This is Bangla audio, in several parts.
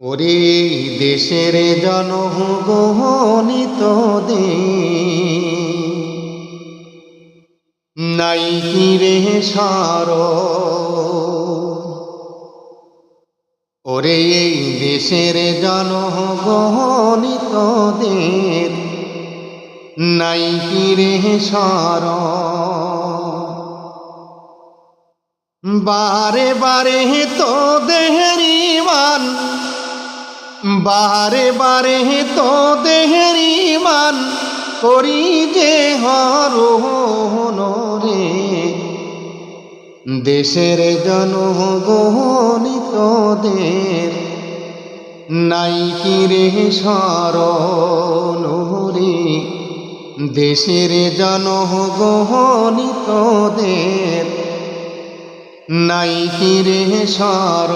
ওরে দেশের জনগণিত দে নাই কি রে সার? ওরে এই দেশের জনগণিত দের নাই কি রে সার? বারে বারে তো দেহরি মান বারে বারে তো দেহরি মান করি যে হরণ রে। দেশের জনগণিত দের নাই কি রে শরণ রে। দেশের জনগণিত দের নাই কি রে সর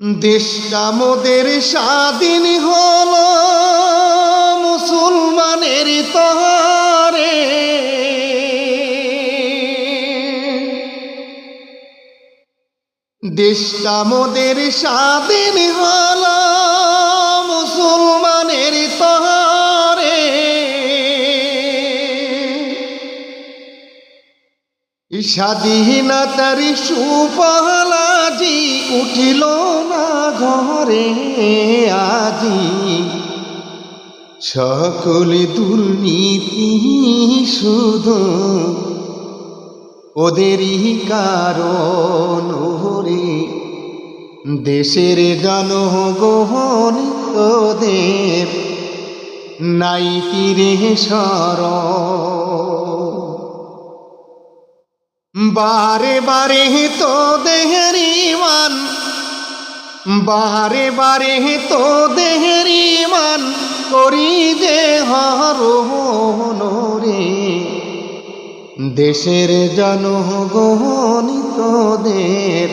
দেশটা মোদের স্বাধীন হল, মুসলমানের তহারে। দেশটা মোদের স্বাধীন হল, মুসলমানের তহারে। স্বাধীনতার সুপহলাজি উঠিল ঘরে আজি। সকলে দুর্নীতি শুধু ওদেরই কারণ রে দেশের জনগণিতদের নাই তীরে সর বারে বারে তো দেহেরি মান বারে বারে তো দেহেরি মান করি যে হরণ রে। দেশের জনগণিতদের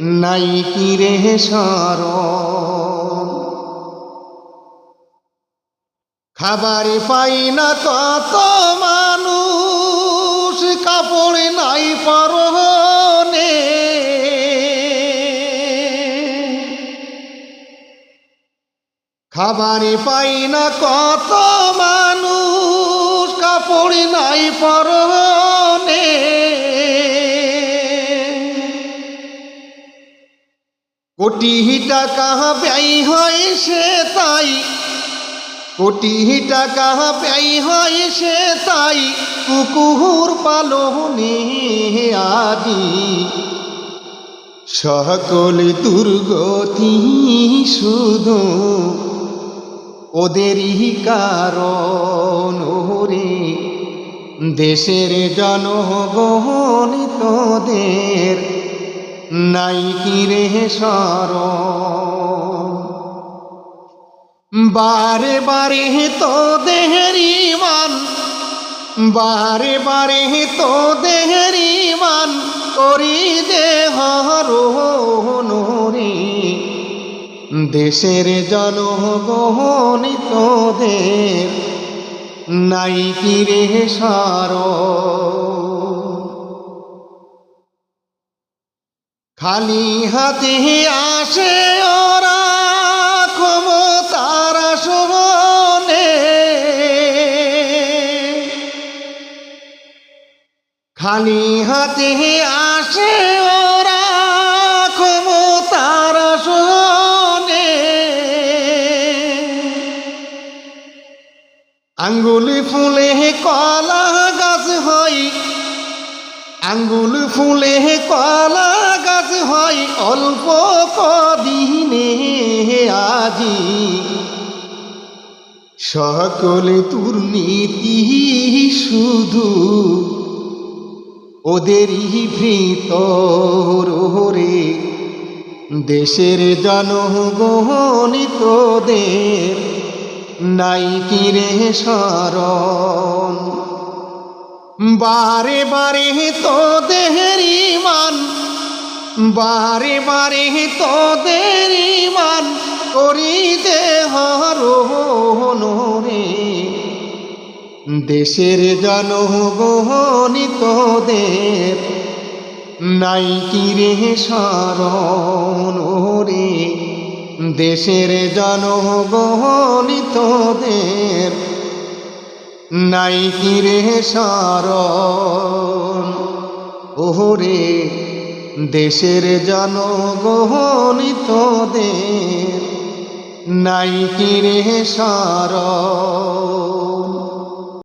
নাই কি রে সর খাবারে পাই না কত মানুষ, কাপড় নাই পরনে খাবারে পাই না কত মানুষ, কাপড় নাই পরনে। কোটি টাকা ব্যয় হয় সে তাই, কোটি টাকা ব্যয় হয় সে তাই, কুকুর পালনে আদি। সকল দুর্গতি শুধু ওদেরই কারণ রে দেশের জনগণিতদের নাই কি রে সরণ বারে বারে তো দেহেরি মান বারে বারে তো দেহেরি মান করি দেহ রে দেশের জনগণিতদের নাই কি রে সার। খালি হাতে আসে ওরা, ক্ষমতার শোভনে খালি হাতে আসে আঙ্গুলি ফুলে কলা গাছ হয়। আঙ্গুল ফুলে কলা গাছ হয় অল্প কদিনে আজি। সকলে দুর্নীতি শুধু ওদেরই ভিতর রে দেশের জনগণিতদের নাই কি রে শরণ। বারে বারে তো দেহেরি মান, বারে বারে তো দেরি মান, করি দেহ রে। দেশের জনগণিতদের নাই কি রে সারণ ওরে দেশের জনগণিতদের নাই কি রে সারণ? ওহরে দেশের জনগণিতদের নাই কি রে সারণ?